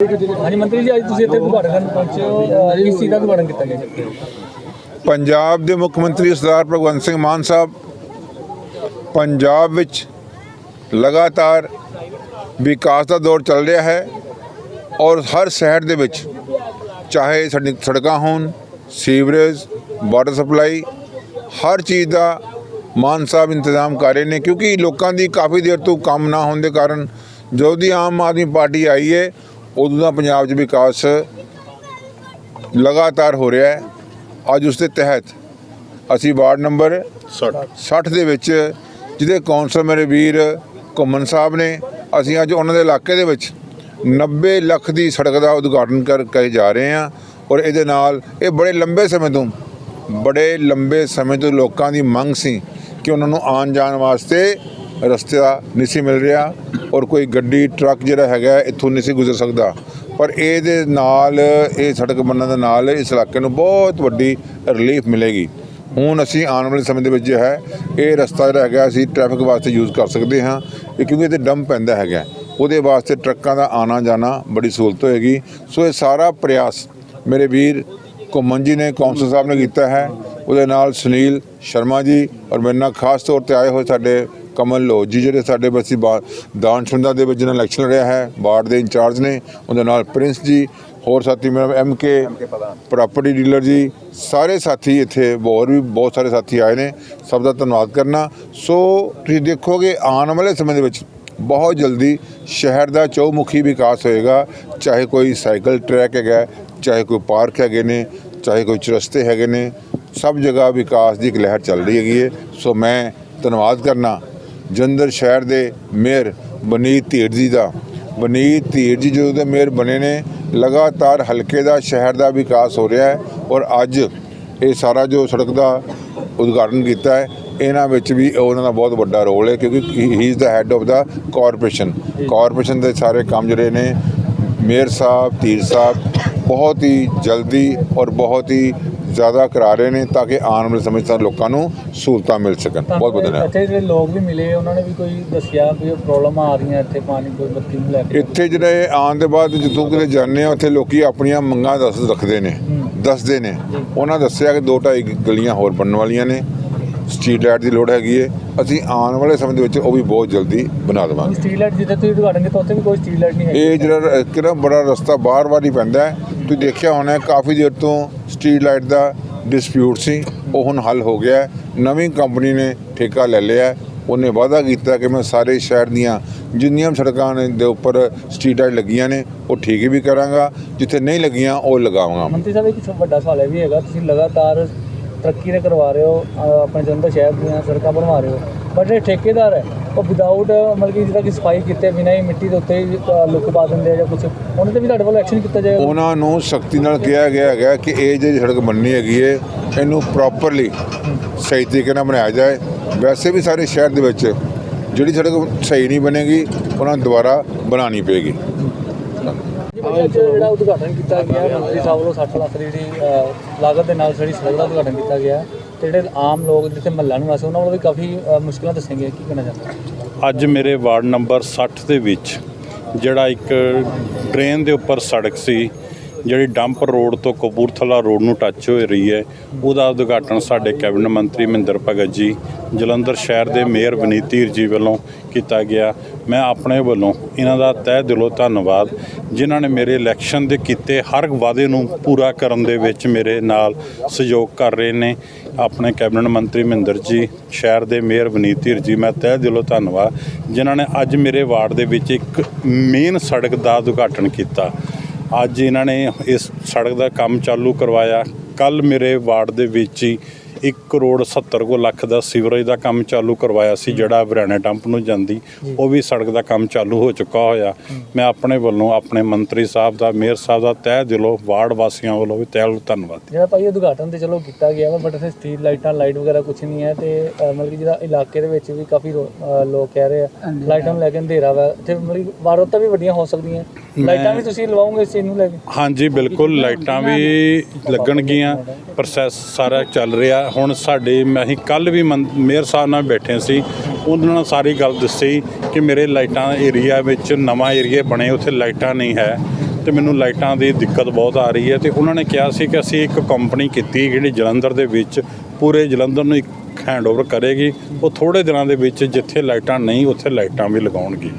ਹਾਂਜੀ ਮੰਤਰੀ ਜੀ, ਅੱਜ ਤੁਸੀਂ ਇੱਥੇ ਉਦਘਾਟਨ ਪਹੁੰਚੇ ਹੋ। ਅਹ ਚੀਜ਼ ਦਾ ਉਦਘਾਟਨ ਕੀਤਾ ਗਿਆ ਪੰਜਾਬ ਦੇ ਮੁੱਖ ਮੰਤਰੀ ਸਰਦਾਰ ਭਗਵੰਤ ਸਿੰਘ ਮਾਨ ਸਾਹਿਬ, ਪੰਜਾਬ ਵਿੱਚ ਲਗਾਤਾਰ ਵਿਕਾਸ ਦਾ ਦੌਰ ਚੱਲ ਰਿਹਾ ਹੈ ਔਰ ਹਰ ਸ਼ਹਿਰ ਦੇ ਵਿੱਚ ਚਾਹੇ ਸੜਕਾਂ ਹੋਣ, ਸੀਵਰੇਜ ਵਾਟਰ ਸਪਲਾਈ ਹਰ ਚੀਜ਼ ਦਾ ਮਾਨ ਸਾਹਿਬ ਇੰਤਜ਼ਾਮ ਕਰ ਰਹੇ ਨੇ ਕਿਉਂਕਿ ਲੋਕਾਂ ਦੀ ਕਾਫੀ ਦੇਰ ਤੋਂ ਕੰਮ ਨਾ ਹੋਣ ਦੇ ਕਾਰਨ ਜਦੋਂ ਦੀ ਆਮ ਆਦਮੀ ਪਾਰਟੀ ਆਈ ਹੈ ਉਦੋਂ ਦਾ ਪੰਜਾਬ 'ਚ ਵਿਕਾਸ ਲਗਾਤਾਰ ਹੋ ਰਿਹਾ ਹੈ। ਅੱਜ ਉਸ ਦੇ ਤਹਿਤ ਅਸੀਂ ਵਾਰਡ ਨੰਬਰ 60 60 ਦੇ ਵਿੱਚ ਜਿਹਦੇ ਕੌਂਸਲ ਮੇਰੇ ਵੀਰ ਘੁੰਮਣ ਸਾਹਿਬ ਨੇ ਅਸੀਂ ਅੱਜ ਉਹਨਾਂ ਦੇ ਇਲਾਕੇ ਦੇ ਵਿੱਚ 90 ਲੱਖ ਦੀ ਸੜਕ ਦਾ ਉਦਘਾਟਨ ਕਰ ਕੇ ਜਾ ਰਹੇ ਹਾਂ ਔਰ ਇਹਦੇ ਨਾਲ ਇਹ ਬੜੇ ਲੰਬੇ ਸਮੇਂ ਤੋਂ ਬੜੇ ਲੰਬੇ ਸਮੇਂ ਤੋਂ ਲੋਕਾਂ ਦੀ ਮੰਗ ਸੀ ਕਿ ਉਹਨਾਂ ਨੂੰ ਆਉਣ ਜਾਣ ਵਾਸਤੇ ਰਸਤਾ ਨਹੀਂ ਸੀ ਮਿਲ ਰਿਹਾ ਔਰ ਕੋਈ ਗੱਡੀ, ਟਰੱਕ ਜਿਹੜਾ ਹੈਗਾ ਇੱਥੋਂ ਨਹੀਂ ਸੀ ਗੁਜ਼ਰ ਸਕਦਾ। ਪਰ ਇਹਦੇ ਨਾਲ, ਇਹ ਸੜਕ ਬਣਨ ਦੇ ਨਾਲ ਇਸ ਇਲਾਕੇ ਨੂੰ ਬਹੁਤ ਵੱਡੀ ਰਿਲੀਫ ਮਿਲੇਗੀ। ਹੁਣ ਅਸੀਂ ਆਉਣ ਵਾਲੇ ਸਮੇਂ ਦੇ ਵਿੱਚ ਜੋ ਹੈ, ਇਹ ਰਸਤਾ ਜਿਹੜਾ ਹੈਗਾ ਅਸੀਂ ਟ੍ਰੈਫਿਕ ਵਾਸਤੇ ਯੂਜ਼ ਕਰ ਸਕਦੇ ਹਾਂ। ਇਹ ਕਿਉਂਕਿ ਇਹਦੇ ਡੰਪ ਪੈਂਦਾ ਹੈਗਾ ਉਹਦੇ ਵਾਸਤੇ ਟਰੱਕਾਂ ਦਾ ਆਣਾ ਜਾਣਾ ਬੜੀ ਸਹੂਲਤ ਹੋਏਗੀ। ਸੋ ਇਹ ਸਾਰਾ ਪ੍ਰਯਾਸ ਮੇਰੇ ਵੀਰ ਘੁੰਮਣ ਜੀ ਨੇ ਕੌਂਸਲ ਸਾਹਿਬ ਨੇ ਕੀਤਾ ਹੈ। ਉਹਦੇ ਨਾਲ ਸੁਨੀਲ ਸ਼ਰਮਾ ਜੀ ਔਰ ਮੇਰੇ ਨਾਲ ਖਾਸ ਤੌਰ ਤੇ ਆਏ ਹੋਏ ਸਾਡੇ ਕਮਲ ਲੋਜ ਜੀ ਜਿਹੜੇ ਸਾਡੇ ਬਸੀ ਦਾਨ ਸ਼ੁੰਦਾ ਦੇ ਵਿੱਚ ਜਿਹਨਾਂ ਇਲੈਕਸ਼ਨ ਲੜਿਆ ਹੈ ਵਾਰਡ ਦੇ ਇੰਚਾਰਜ ਨੇ ਉਹਦੇ ਨਾਲ ਪ੍ਰਿੰਸ ਜੀ ਹੋਰ ਸਾਥੀ ਮੇਰਾ ਐਮ ਕੇ ਪ੍ਰਾਪਰਟੀ ਡੀਲਰ ਜੀ ਸਾਰੇ ਸਾਥੀ ਇੱਥੇ ਹੋਰ ਵੀ ਬਹੁਤ ਸਾਰੇ ਸਾਥੀ ਆਏ ਨੇ ਸਭ ਦਾ ਧੰਨਵਾਦ ਕਰਨਾ। ਸੋ ਤੁਸੀਂ ਦੇਖੋਗੇ ਆਉਣ ਵਾਲੇ ਸਮੇਂ ਦੇ ਵਿੱਚ ਬਹੁਤ ਜਲਦੀ ਸ਼ਹਿਰ ਦਾ ਚੌਮੁਖੀ ਵਿਕਾਸ ਹੋਏਗਾ ਚਾਹੇ ਕੋਈ ਸਾਈਕਲ ਟਰੈਕ ਹੈਗਾ ਚਾਹੇ ਕੋਈ ਪਾਰਕ ਹੈਗੇ ਨੇ ਚਾਹੇ ਕੋਈ ਚਰਸਤੇ ਹੈਗੇ ਨੇ ਸਭ ਜਗ੍ਹਾ ਵਿਕਾਸ ਦੀ ਇੱਕ ਲਹਿਰ ਚੱਲ ਰਹੀ ਹੈਗੀ ਹੈ। ਸੋ ਮੈਂ ਧੰਨਵਾਦ ਕਰਨਾ। ਜਲੰਧਰ ਸ਼ਹਿਰ ਦੇ ਮੇਅਰ ਬਨੀਤ ਧੀਰ ਜੀ ਦਾ। ਬਨੀਤ ਧੀਰ ਜੀ ਜਦੋਂ ਦੇ ਮੇਅਰ ਬਣੇ ਨੇ, ਲਗਾਤਾਰ ਹਲਕੇ ਦਾ, ਸ਼ਹਿਰ ਦਾ ਵਿਕਾਸ ਹੋ ਰਿਹਾ ਹੈ ਔਰ ਅੱਜ ਇਹ ਸਾਰਾ ਜੋ ਸੜਕ ਦਾ ਉਦਘਾਟਨ ਕੀਤਾ ਹੈ, ਇਹਨਾਂ ਵਿੱਚ ਵੀ ਉਹਨਾਂ ਦਾ ਬਹੁਤ ਵੱਡਾ ਰੋਲ ਹੈ ਕਿਉਂਕਿ he is the head of the corporation corporation ਦੇ ਸਾਰੇ ਕੰਮ ਜਿਹੜੇ ਨੇ, ਮੇਅਰ ਸਾਹਿਬ ਧੀਰ ਸਾਹਿਬ, ਬਹੁਤ ਹੀ ਜਲਦੀ ਔਰ ਬਹੁਤ ਹੀ ਜ਼ਿਆਦਾ ਕਰਾ ਰਹੇ ਨੇ ਤਾਂ ਕਿ ਆਉਣ ਵਾਲੇ ਸਮੇਂ 'ਚ ਲੋਕਾਂ ਨੂੰ ਸਹੂਲਤਾਂ ਮਿਲ ਸਕਣ। ਬਹੁਤ ਬਹੁਤ ਧੰਨਵਾਦ ਇੱਥੇ ਜਿਹੜੇ ਲੋਕ ਵੀ ਮਿਲੇ ਉਹਨਾਂ ਨੇ ਵੀ ਕੋਈ ਦੱਸਿਆ ਵੀ ਪ੍ਰੋਬਲਮ ਆ ਰਹੀਆਂ ਇੱਥੇ ਪਾਣੀ ਕੋਈ ਬੱਤੀ ਨੂੰ ਲੈ ਕੇ? ਇੱਥੇ ਜਿਹੜੇ ਆਉਣ ਦੇ ਬਾਅਦ ਜਦੋਂ ਕਿਤੇ ਜਾਂਦੇ ਆ ਉੱਥੇ ਲੋਕੀ ਆਪਣੀਆਂ ਮੰਗਾਂ ਦੱਸ ਰੱਖਦੇ ਨੇ ਦੱਸਦੇ ਨੇ। ਉਹਨਾਂ ਦੱਸਿਆ ਕਿ ਦੋ ਢਾਈ ਗਲੀਆਂ ਹੋਰ ਬਣਨ ਵਾਲੀਆਂ ਨੇ। ਸਟਰੀਟ ਲਾਈਟ ਦੀ ਲੋੜ ਹੈਗੀ ਹੈ ਅਸੀਂ ਆਉਣ ਵਾਲੇ ਸਮੇਂ ਦੇ ਵਿੱਚ ਉਹ ਵੀ ਬਹੁਤ ਜਲਦੀ ਬਣਾ ਦੇਵਾਂਗੇ। ਸਟਰੀਟ ਲਾਈਟ ਜਿੱਥੇ ਤੁਸੀਂ ਉਦਘਾਟਨ ਕੀਤਾ ਉੱਥੇ ਵੀ ਕੋਈ ਸਟਰੀਟ ਲਾਈਟ ਨਹੀਂ ਹੈਗੀ। ਇਹ ਜਿਹੜਾ ਕਿਹੜਾ ਬੜਾ ਰਸਤਾ ਬਾਰ-ਬਾਰ ਹੀ ਪੈਂਦਾ ਹੈ ਤੁਸੀਂ ਦੇਖਿਆ ਹੋਣਾ ਕਾਫੀ ਦੇਰ ਤੋਂ ਸਟਰੀਟ ਲਾਈਟ ਦਾ ਡਿਸਪਿਊਟ ਸੀ, ਉਹ ਹੁਣ ਹੱਲ ਹੋ ਗਿਆ ਨਵੀਂ ਕੰਪਨੀ ਨੇ ਠੇਕਾ ਲੈ ਲਿਆ ਉਹਨੇ ਵਾਅਦਾ ਕੀਤਾ ਕਿ ਮੈਂ ਸਾਰੇ ਸ਼ਹਿਰ ਦੀਆਂ ਜਿੰਨੀਆਂ ਵੀ ਸੜਕਾਂ ਨੇ ਦੇ ਉੱਪਰ ਸਟਰੀਟ ਲਾਈਟ ਲੱਗੀਆਂ ਨੇ, ਉਹ ਠੀਕ ਵੀ ਕਰਾਂਗਾ। ਜਿੱਥੇ ਨਹੀਂ ਲੱਗੀਆਂ, ਉਹ ਲਗਾਵਾਂਗਾ। ਮੰਤਰੀ ਸਾਹਿਬ ਇੱਕ ਵੱਡਾ ਸਵਾਲ ਇਹ ਵੀ ਹੈਗਾ, ਤੁਸੀਂ ਲਗਾਤਾਰ ਤਰੱਕੀ ਨੇ ਕਰਵਾ ਰਹੇ ਹੋ ਆਪਣੇ ਜਲੰਧਰ ਸ਼ਹਿਰ ਦੀਆਂ ਸੜਕਾਂ ਬਣਵਾ ਰਹੇ ਹੋ। ਬਟ ਜਿਹੜੇ ਠੇਕੇਦਾਰ ਹੈ ਉਹ ਵਿਦਆਊਟ ਮਤਲਬ ਕਿ ਜਿਹੜਾ ਕਿ ਸਫ਼ਾਈ ਕੀਤੇ ਬਿਨਾਂ ਹੀ ਮਿੱਟੀ ਦੇ ਉੱਤੇ ਹੀ, ਲੁੱਕ ਪਾ ਦਿੰਦੇ ਆ ਜਾਂ ਕੁਝ ਉਹਨਾਂ ਤੇ ਵੀ ਤੁਹਾਡੇ ਵੱਲੋਂ ਐਕਸ਼ਨ ਕੀਤਾ ਜਾਏਗਾ? ਉਹਨਾਂ ਨੂੰ ਸਖਤੀ ਨਾਲ ਕਿਹਾ ਗਿਆ ਹੈਗਾ ਕਿ ਇਹ ਜਿਹੜੀ ਸੜਕ ਬਣਨੀ ਹੈਗੀ ਹੈ ਇਹਨੂੰ ਪ੍ਰੋਪਰਲੀ ਸਹੀ ਤਰੀਕੇ ਨਾਲ ਬਣਾਇਆ ਜਾਏ। ਵੈਸੇ ਵੀ ਸਾਰੇ ਸ਼ਹਿਰ ਦੇ ਵਿੱਚ ਜਿਹੜੀ ਸੜਕ ਸਹੀ ਨਹੀਂ ਬਣੇਗੀ ਉਹਨਾਂ ਨੂੰ ਦੁਬਾਰਾ ਬਣਾਉਣੀ ਪਏਗੀ। ਭਾਈ ਅੱਜ ਜਿਹੜਾ ਉਦਘਾਟਨ ਕੀਤਾ ਗਿਆ ਮੰਤਰੀ ਸਾਹਿਬ ਵੱਲੋਂ 60 ਲੱਖ ਦੀ ਜਿਹੜੀ ਲਾਗਤ ਦੇ ਨਾਲ ਜਿਹੜੀ ਸੜਕ ਦਾ ਉਦਘਾਟਨ ਕੀਤਾ ਗਿਆ ਤੇ ਜਿਹੜੇ ਆਮ ਲੋਕ ਜਿੱਥੇ ਮਹੱਲਾ ਨਿਵਾਸੀ ਉਹਨਾਂ ਵੱਲੋਂ ਵੀ ਕਾਫੀ ਅਹ, ਮੁਸ਼ਕਲਾਂ ਦੱਸੀਆਂ ਗਈਆਂ ਕੀ ਕਹਿਣਾ ਚਾਹੁੰਦੇ ਅੱਜ ਮੇਰੇ ਵਾਰਡ ਨੰਬਰ 60 ਦੇ ਵਿੱਚ ਜਿਹੜਾ ਇੱਕ ਡਰੇਨ ਦੇ ਉੱਪਰ ਸੜਕ ਸੀ ਜਿਹੜੀ ਡੰਪ ਰੋਡ ਤੋਂ ਕਪੂਰਥਲਾ ਰੋਡ ਨੂੰ ਟੱਚ ਹੋ ਰਹੀ ਹੈ, ਉਹਦਾ ਉਦਘਾਟਨ ਸਾਡੇ ਕੈਬਨਿਟ ਮੰਤਰੀ ਮਹਿੰਦਰ ਭਗਤ ਜੀ, ਜਲੰਧਰ ਸ਼ਹਿਰ ਦੇ ਮੇਅਰ ਵਨੀਤ ਧੀਰ ਜੀ ਵੱਲੋਂ ਕੀਤਾ ਗਿਆ। ਮੈਂ ਆਪਣੇ ਵੱਲੋਂ ਇਹਨਾਂ ਦਾ ਤਹਿ ਦਿਲੋਂ ਧੰਨਵਾਦ, ਜਿਨ੍ਹਾਂ ਨੇ ਮੇਰੇ ਇਲੈਕਸ਼ਨ ਦੇ ਕੀਤੇ ਹਰ ਵਾਅਦੇ ਨੂੰ ਪੂਰਾ ਕਰਨ ਦੇ ਵਿੱਚ ਮੇਰੇ ਨਾਲ ਸਹਿਯੋਗ ਕਰ ਰਹੇ ਨੇ। ਆਪਣੇ ਕੈਬਨਿਟ ਮੰਤਰੀ ਮਹਿੰਦਰ ਜੀ, ਸ਼ਹਿਰ ਦੇ ਮੇਅਰ ਵਨੀਤ ਧੀਰ ਜੀ, ਮੈਂ ਤਹਿ ਦਿਲੋਂ ਧੰਨਵਾਦ, ਜਿਨ੍ਹਾਂ ਨੇ ਅੱਜ ਮੇਰੇ ਵਾਰਡ ਦੇ ਵਿੱਚ ਇੱਕ ਮੇਨ ਸੜਕ ਦਾ ਉਦਘਾਟਨ ਕੀਤਾ। ਅੱਜ ਇਹਨਾਂ ਨੇ ਇਸ ਸੜਕ ਦਾ ਕੰਮ ਚਾਲੂ ਕਰਵਾਇਆ। ਕੱਲ ਮੇਰੇ ਵਾਰਡ ਦੇ ਵਿੱਚ ਹੀ 1 ਕਰੋੜ 70 ਕੋ ਲੱਖ ਦਾ ਸੀਵਰੇਜ ਦਾ ਕੰਮ ਚਾਲੂ ਕਰਵਾਇਆ ਸੀ ਜਿਹੜਾ ਹਰਿਆਣਾ ਡੰਪ ਨੂੰ ਜਾਂਦੀ ਉਹ ਵੀ ਸੜਕ ਦਾ ਕੰਮ ਚਾਲੂ ਹੋ ਚੁੱਕਾ ਹੋਇਆ। ਮੈਂ ਆਪਣੇ ਵੱਲੋਂ ਆਪਣੇ ਮੰਤਰੀ ਸਾਹਿਬ ਦਾ ਮੇਅਰ ਸਾਹਿਬ ਦਾ ਤਹਿ ਦਿਲੋਂ ਵਾਰਡ ਵਾਸੀਆਂ ਵੱਲੋਂ ਵੀ ਤਹਿ ਦਿਲੋਂ ਧੰਨਵਾਦ। ਜਿਹੜਾ ਭਾਈ ਉਦਘਾਟਨ ਤੇ ਚਲੋ ਕੀਤਾ ਗਿਆ ਵਾ ਬਟ ਇੱਥੇ ਸਟਰੀਟ ਲਾਈਟਾਂ ਲਾਈਟ ਵਗੈਰਾ ਕੁਝ ਨਹੀਂ ਹੈ ਤੇ ਮਤਲਬ ਕਿ ਜਿਹੜਾ ਇਲਾਕੇ ਦੇ ਵਿੱਚ ਵੀ ਕਾਫੀ ਲੋਕ ਕਹਿ ਰਹੇ ਆ। ਲਾਈਟਾਂ ਨੂੰ ਲੈ ਕੇ ਅੰਧੇਰਾ ਵਾ ਤੇ ਮਤਲਬ ਵਾਰਦਾਤਾਂ ਵੀ ਵੱਡੀਆਂ ਹੋ ਸਕਦੀਆਂ। ਲਾਈਟਾਂ ਵੀ ਤੁਸੀਂ ਲਵਾਓਗੇ ਇਸ ਚੀਜ਼ ਨੂੰ ਲੈ ਕੇ? ਹਾਂਜੀ ਬਿਲਕੁਲ ਲਾਈਟਾਂ ਵੀ ਲੱਗਣਗੀਆਂ। ਪ੍ਰੋਸੈਸ ਸਾਰਾ ਚੱਲ ਰਿਹਾ। ਹੁਣ ਸਾਡੇ ਮੈਂ ਅਸੀਂ ਕੱਲ ਵੀ ਮੇਅਰ ਸਾਹਿਬ ਨਾਲ ਬੈਠੇ ਸੀ। ਉਹਨਾਂ ਨਾਲ ਸਾਰੀ ਗੱਲ ਦੱਸੀ ਕਿ ਮੇਰੇ ਲਾਈਟਾਂ ਏਰੀਆ ਵਿੱਚ ਨਵਾਂ ਏਰੀਆ ਬਣੇ ਉੱਥੇ ਲਾਈਟਾਂ ਨਹੀਂ ਹੈ। ਤੇ ਮੈਨੂੰ ਲਾਈਟਾਂ ਦੀ ਦਿੱਕਤ ਬਹੁਤ ਆ ਰਹੀ ਹੈ। ਤੇ ਉਹਨਾਂ ਨੇ ਕਿਹਾ ਸੀ ਕਿ ਅਸੀਂ ਇੱਕ ਕੰਪਨੀ ਕੀਤੀ ਜਿਹੜੀ ਜਲੰਧਰ ਦੇ ਵਿੱਚ ਪੂਰੇ ਜਲੰਧਰ ਨੂੰ ਇੱਕ ਹੈਂਡਓਵਰ ਕਰੇਗੀ। ਉਹ ਥੋੜੇ ਦਿਨਾਂ ਦੇ ਵਿੱਚ ਜਿੱਥੇ ਲਾਈਟਾਂ ਨਹੀਂ ਉੱਥੇ ਲਾਈਟਾਂ ਵੀ ਲਗਾਉਣਗੀ